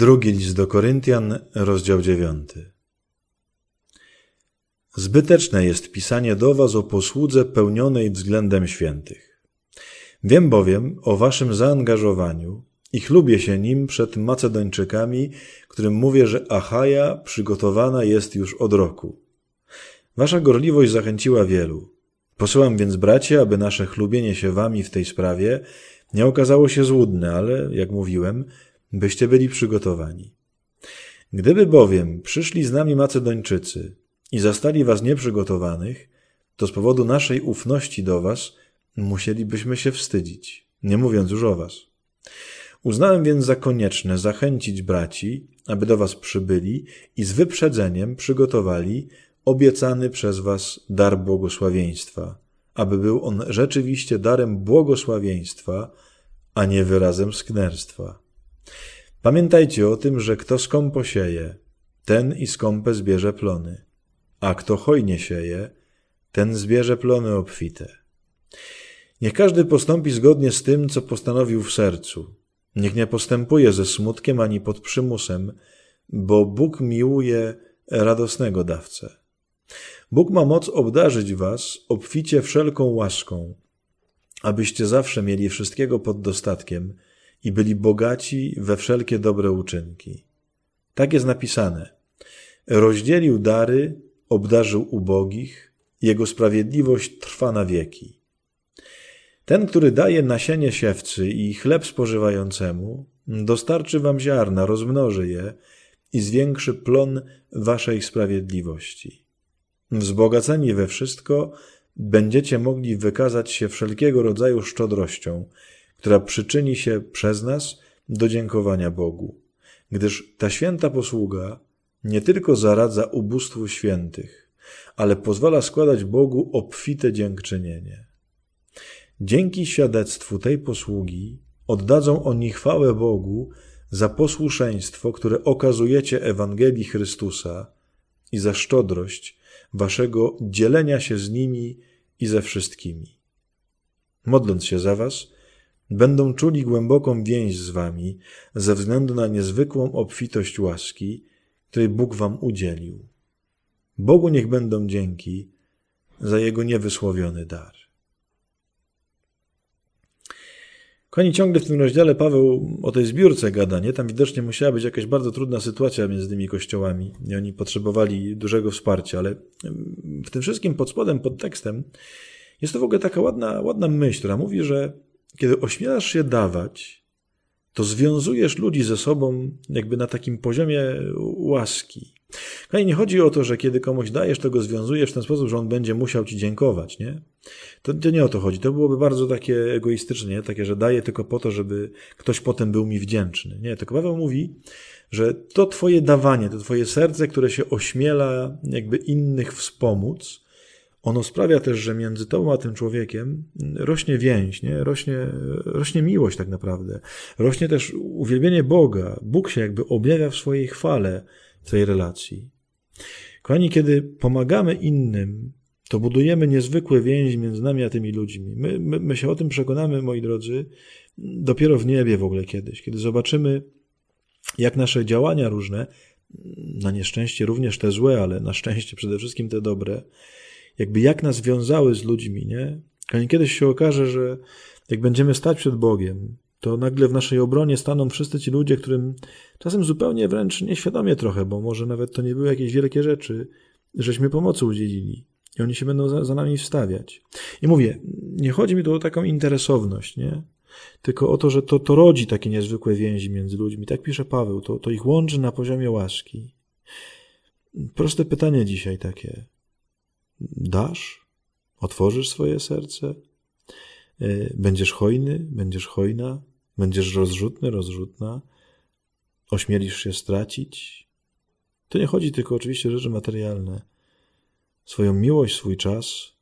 Drugi list do Koryntian, rozdział dziewiąty. Zbyteczne jest pisanie do was o posłudze pełnionej względem świętych. Wiem bowiem o waszym zaangażowaniu i chlubię się nim przed Macedończykami, którym mówię, że Achaja przygotowana jest już od roku. Wasza gorliwość zachęciła wielu. Posyłam więc bracie, aby nasze chlubienie się wami w tej sprawie nie okazało się złudne, ale, jak mówiłem, byście byli przygotowani. Gdyby bowiem przyszli z nami Macedończycy i zastali was nieprzygotowanych, to z powodu naszej ufności do was musielibyśmy się wstydzić, nie mówiąc już o was. Uznałem więc za konieczne zachęcić braci, aby do was przybyli i z wyprzedzeniem przygotowali obiecany przez was dar błogosławieństwa, aby był on rzeczywiście darem błogosławieństwa, a nie wyrazem sknerstwa. Pamiętajcie o tym, że kto skąpo sieje, ten i skąpe zbierze plony, a kto hojnie sieje, ten zbierze plony obfite. Niech każdy postąpi zgodnie z tym, co postanowił w sercu. Niech nie postępuje ze smutkiem ani pod przymusem, bo Bóg miłuje radosnego dawcę. Bóg ma moc obdarzyć was obficie wszelką łaską, abyście zawsze mieli wszystkiego pod dostatkiem i byli bogaci we wszelkie dobre uczynki. Tak jest napisane. Rozdzielił dary, obdarzył ubogich, jego sprawiedliwość trwa na wieki. Ten, który daje nasienie siewcy i chleb spożywającemu, dostarczy wam ziarna, rozmnoży je i zwiększy plon waszej sprawiedliwości. Wzbogaceni we wszystko, będziecie mogli wykazać się wszelkiego rodzaju szczodrością, która przyczyni się przez nas do dziękowania Bogu, gdyż ta święta posługa nie tylko zaradza ubóstwu świętych, ale pozwala składać Bogu obfite dziękczynienie. Dzięki świadectwu tej posługi oddadzą oni chwałę Bogu za posłuszeństwo, które okazujecie Ewangelii Chrystusa i za szczodrość waszego dzielenia się z nimi i ze wszystkimi. Modląc się za was, będą czuli głęboką więź z wami ze względu na niezwykłą obfitość łaski, której Bóg wam udzielił. Bogu niech będą dzięki za jego niewysłowiony dar. Kochani, ciągle w tym rozdziale Paweł o tej zbiórce gada, nie? Tam widocznie musiała być jakaś bardzo trudna sytuacja między tymi kościołami i oni potrzebowali dużego wsparcia, ale w tym wszystkim pod spodem, pod tekstem jest to w ogóle taka ładna, ładna myśl, która mówi, że kiedy ośmielasz się dawać, to związujesz ludzi ze sobą jakby na takim poziomie łaski. Kochani, nie chodzi o to, że kiedy komuś dajesz, to go związujesz w ten sposób, że on będzie musiał ci dziękować, nie? To, to nie o to chodzi. To byłoby bardzo takie egoistyczne, nie? takie, że daję tylko po to, żeby ktoś potem był mi wdzięczny. Nie, tylko Paweł mówi, że to twoje dawanie, to twoje serce, które się ośmiela jakby innych wspomóc, ono sprawia też, że między tobą a tym człowiekiem rośnie więź, nie? Rośnie, rośnie miłość tak naprawdę. Rośnie też uwielbienie Boga. Bóg się jakby objawia w swojej chwale w tej relacji. Kochani, kiedy pomagamy innym, to budujemy niezwykłe więzi między nami a tymi ludźmi. My, my, my się o tym przekonamy, moi drodzy, dopiero w niebie w ogóle kiedyś, kiedy zobaczymy, jak nasze działania różne, na nieszczęście również te złe, ale na szczęście przede wszystkim te dobre, jakby jak nas wiązały z ludźmi, nie? Kiedyś się okaże, że jak będziemy stać przed Bogiem, to nagle w naszej obronie staną wszyscy ci ludzie, którym czasem zupełnie wręcz nieświadomie trochę, bo może nawet to nie były jakieś wielkie rzeczy, żeśmy pomocy udzielili. I oni się będą za, za nami wstawiać. I mówię, nie chodzi mi tu o taką interesowność, nie? Tylko o to, że to, to rodzi takie niezwykłe więzi między ludźmi. Tak pisze Paweł, to, to ich łączy na poziomie łaski. Proste pytanie dzisiaj takie. Dasz? Otworzysz swoje serce? E, będziesz hojny? Będziesz hojna? Będziesz rozrzutny, rozrzutna? Ośmielisz się stracić? To nie chodzi tylko oczywiście o rzeczy materialne. Swoją miłość, swój czas,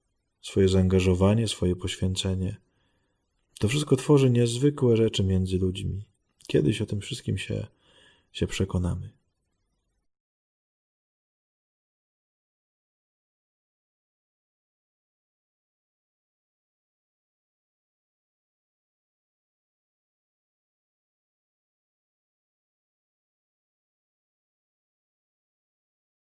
swoje zaangażowanie, swoje poświęcenie. To wszystko tworzy niezwykłe rzeczy między ludźmi. Kiedyś o tym wszystkim się, się przekonamy.